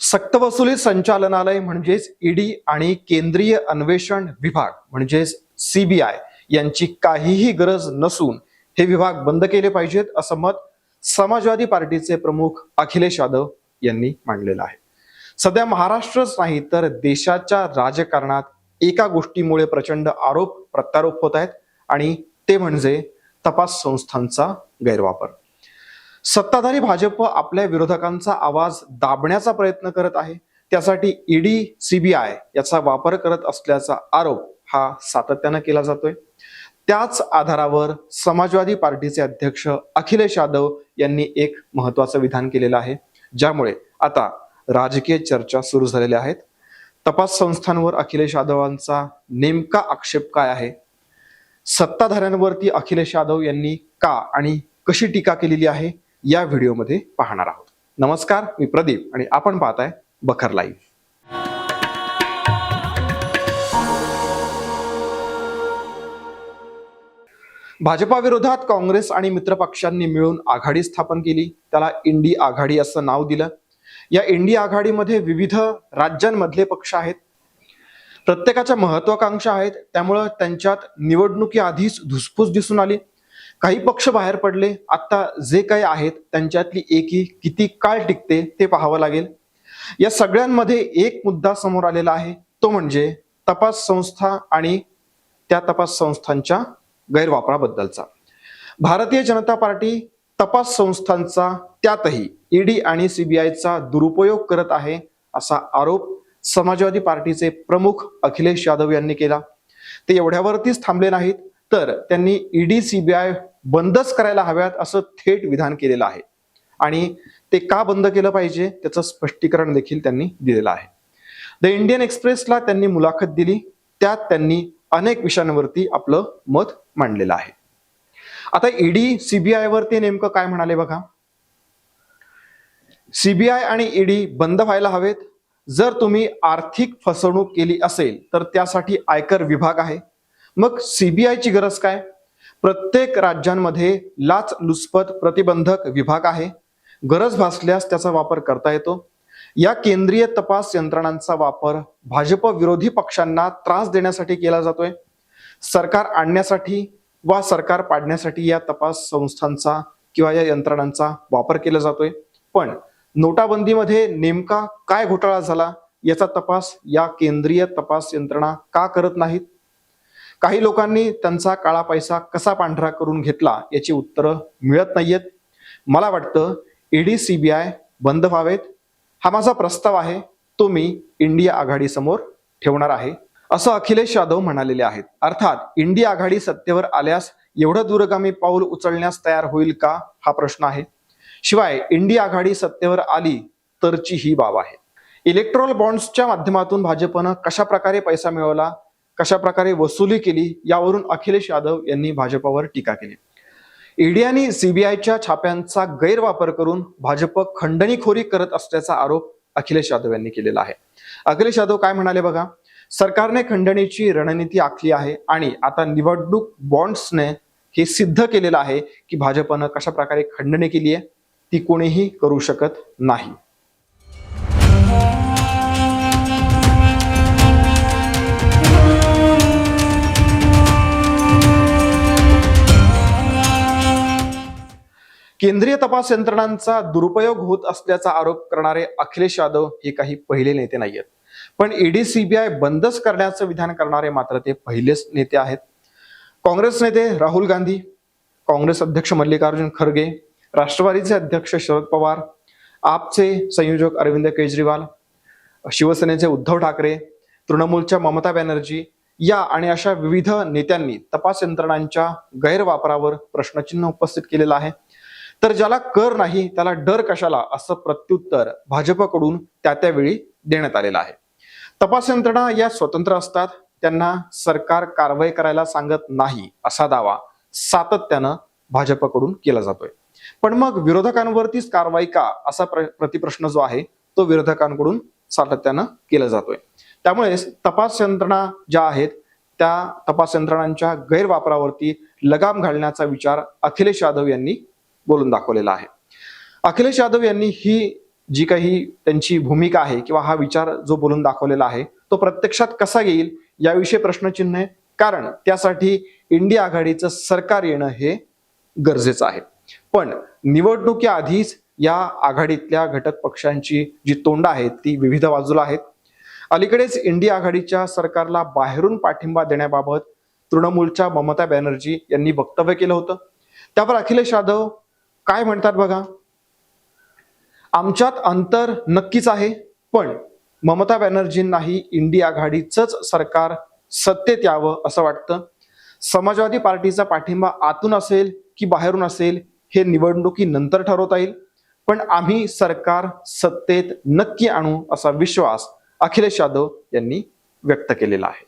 सक्तवसुली संचालनालय म्हणजेच ईडी आणि केंद्रीय अन्वेषण विभाग म्हणजेच सीबीआय यांची काहीही गरज नसून हे विभाग बंद केले पाहिजेत असं मत समाजवादी पार्टीचे प्रमुख अखिलेश यादव यांनी मांडलेलं आहे. सध्या महाराष्ट्रच नाही तर देशाच्या राजकारणात एका गोष्टीमुळे प्रचंड आरोप प्रत्यारोप होत आहेत आणि ते म्हणजे तपास संस्थांचा गैरवापर. सत्ताधारी भाजप आपल्या विरोधकांचा आवाज दाबण्याचा प्रयत्न करत आहे. त्यासाठी ईडी सीबीआय याचा वापर करत असल्याचा आरोप हा सातत्यानं केला जातोय. त्याच आधारावर समाजवादी पार्टीचे अध्यक्ष अखिलेश यादव यांनी एक महत्वाचं विधान केलेलं आहे. ज्यामुळे आता राजकीय चर्चा सुरू झालेल्या आहेत. तपास संस्थांवर अखिलेश यादवांचा नेमका आक्षेप काय आहे? सत्ताधाऱ्यांवरती अखिलेश यादव यांनी का आणि कशी टीका केलेली आहे? या व्हिडिओमध्ये पाहणार आहोत. नमस्कार मी प्रदीप आणि आपण पाहताय बखर लाईव्ह. भाजपाविरोधात काँग्रेस आणि मित्रपक्षांनी मिळून आघाडी स्थापन केली. त्याला इंडी आघाडी असं नाव दिलं. या इंडी आघाडीमध्ये विविध राज्यांमधले पक्ष आहेत. प्रत्येकाच्या महत्वाकांक्षा आहेत. त्यामुळं त्यांच्यात निवडणुकी आधीच धुसफूस दिसून आली. काही पक्ष बाहेर पडले. आता जे काही आहेत त्यांच्यातली एकी किती काळ टिकते ते पाहावं लागेल. या सगळ्यांमध्ये एक मुद्दा समोर आलेला आहे. तो म्हणजे तपास संस्था आणि त्या तपास संस्थांच्या गैरवापराबद्दलचा. भारतीय जनता पार्टी तपास संस्थांचा त्यातही ईडी आणि सीबीआयचा दुरुपयोग करत आहे असा आरोप समाजवादी पार्टीचे प्रमुख अखिलेश यादव यांनी केला. ते एवढ्यावरतीच थांबले नाहीत. तर त्यांनी ईडी सीबीआय बंदच करायला हव्यात असं थेट विधान केलेलं आहे. आणि ते का बंद केलं पाहिजे त्याचं स्पष्टीकरण देखील त्यांनी दिलेलं आहे. द इंडियन एक्सप्रेसला त्यांनी मुलाखत दिली. त्यात त्यांनी अनेक विषयांवरती आपलं मत मांडलेलं आहे. आता ईडी सीबीआय ते नेमकं काय म्हणाले बघा? सीबीआय आणि ईडी बंद व्हायला हवेत. जर तुम्ही आर्थिक फसवणूक केली असेल तर त्यासाठी आयकर विभाग आहे. मग सीबीआयची गरज काय? प्रत्येक राज्यांमध्ये लाच लुचपत प्रतिबंधक विभाग आहे. गरज भासल्यास त्याचा वापर करता येतो. या केंद्रीय तपास यंत्रणांचा वापर भाजप विरोधी पक्षांना त्रास देण्यासाठी केला जातोय. सरकार आणण्यासाठी वा सरकार पाडण्यासाठी या तपास संस्थांचा किंवा या यंत्रणांचा वापर केला जातोय. पण नोटाबंदीमध्ये नेमका काय घोटाळा झाला याचा तपास या केंद्रीय तपास यंत्रणा का करत नाहीत? काही लोकांनी त्यांचा काळा पैसा कसा पांढरा करून घेतला याची उत्तरं मिळत नाहीयेत. मला वाटतं ईडी सीबीआय बंद व्हावेत. हा माझा प्रस्ताव आहे. तो मी इंडिया आघाडीसमोर ठेवणार आहे. असं अखिलेश यादव म्हणालेले आहेत. अर्थात इंडिया आघाडी सत्तेवर आल्यास एवढं दूरगामी पाऊल उचलण्यास तयार होईल का? हा प्रश्न आहे. शिवाय इंडिया आघाडी सत्तेवर आली तरची ही बाब आहे. इलेक्ट्रॉल बॉन्ड्सच्या माध्यमातून भाजपनं कशा प्रकारे पैसा मिळवला? कशा प्रकारे वसुली केली यावरून अखिलेश यादव यांनी भाजपावर टीका केली. ईडी आणि सीबीआयच्या छाप्यांचा गैरवापर करून भाजप खंडणीखोरी करत असल्याचा आरोप अखिलेश यादव यांनी केलेला आहे. अखिलेश यादव काय म्हणाले बघा? सरकारने खंडणीची रणनीती आखली आहे आणि आता निवडणूक बॉन्ड्सने हे सिद्ध केलेलं आहे की भाजपनं कशा प्रकारे खंडणी केली आहे ती कोणीही करू शकत नाही. केंद्रीय तपास यंत्रणांचा दुरुपयोग होत असल्याचा आरोप करणारे अखिलेश यादव हे काही पहिले नेते नाहीयेत. पण ईडी सीबीआय बंदच करण्याचं विधान करणारे मात्र ते पहिलेच नेते आहेत. काँग्रेस नेते राहुल गांधी काँग्रेस अध्यक्ष मल्लिकार्जुन खरगे राष्ट्रवादीचे अध्यक्ष शरद पवार आपचे संयोजक अरविंद केजरीवाल शिवसेनेचे उद्धव ठाकरे तृणमूलच्या ममता बॅनर्जी या आणि अशा विविध नेत्यांनी तपास यंत्रणांच्या गैरवापरावर प्रश्नचिन्ह उपस्थित केलेलं आहे. तर ज्याला कर नाही त्याला डर कशाला? असं प्रत्युत्तर भाजपकडून त्या त्यावेळी देण्यात आलेलं आहे. तपास यंत्रणा या स्वतंत्र असतात. त्यांना सरकार कारवाई करायला सांगत नाही असा दावा सातत्यानं भाजपकडून केला जातोय. पण मग विरोधकांवरतीच कारवाई का? असा प्र प्रतिप्रश्न जो आहे तो विरोधकांकडून सातत्यानं केला जातोय. त्यामुळे तपास यंत्रणा ज्या आहेत त्या तपास यंत्रणांच्या गैरवापरावरती लगाम घालण्याचा विचार अखिलेश यादव यांनी बोलून दाखवलेला आहे. अखिलेश यादव यांनी ही जी काही त्यांची भूमिका आहे किंवा हा विचार जो बोलून दाखवलेला आहे तो प्रत्यक्षात कसा येईल याविषयी प्रश्नचिन्ह आहे. कारण त्यासाठी इंडिया आघाडीचं सरकार येणं हे गरजेचं आहे. पण निवडणुकी आधीच या आघाडीतल्या घटक पक्षांची जी तोंड आहेत ती विविध बाजूला आहेत. अलीकडेच इंडिया आघाडीच्या सरकारला बाहेरून पाठिंबा देण्याबाबत तृणमूलच्या ममता बॅनर्जी यांनी वक्तव्य केलं होतं. त्यावर अखिलेश यादव काय म्हणतात बघा? आमच्यात अंतर नक्कीच आहे पण ममता बॅनर्जींनाही इंडिया आघाडीचंच सरकार सत्तेत यावं असं वाटतं. समाजवादी पार्टीचा पाठिंबा आतून असेल की बाहेरून असेल हे निवडणुकीनंतर ठरवता येईल. पण आम्ही सरकार सत्तेत नक्की आणू असा विश्वास अखिलेश यादव यांनी व्यक्त केलेला आहे.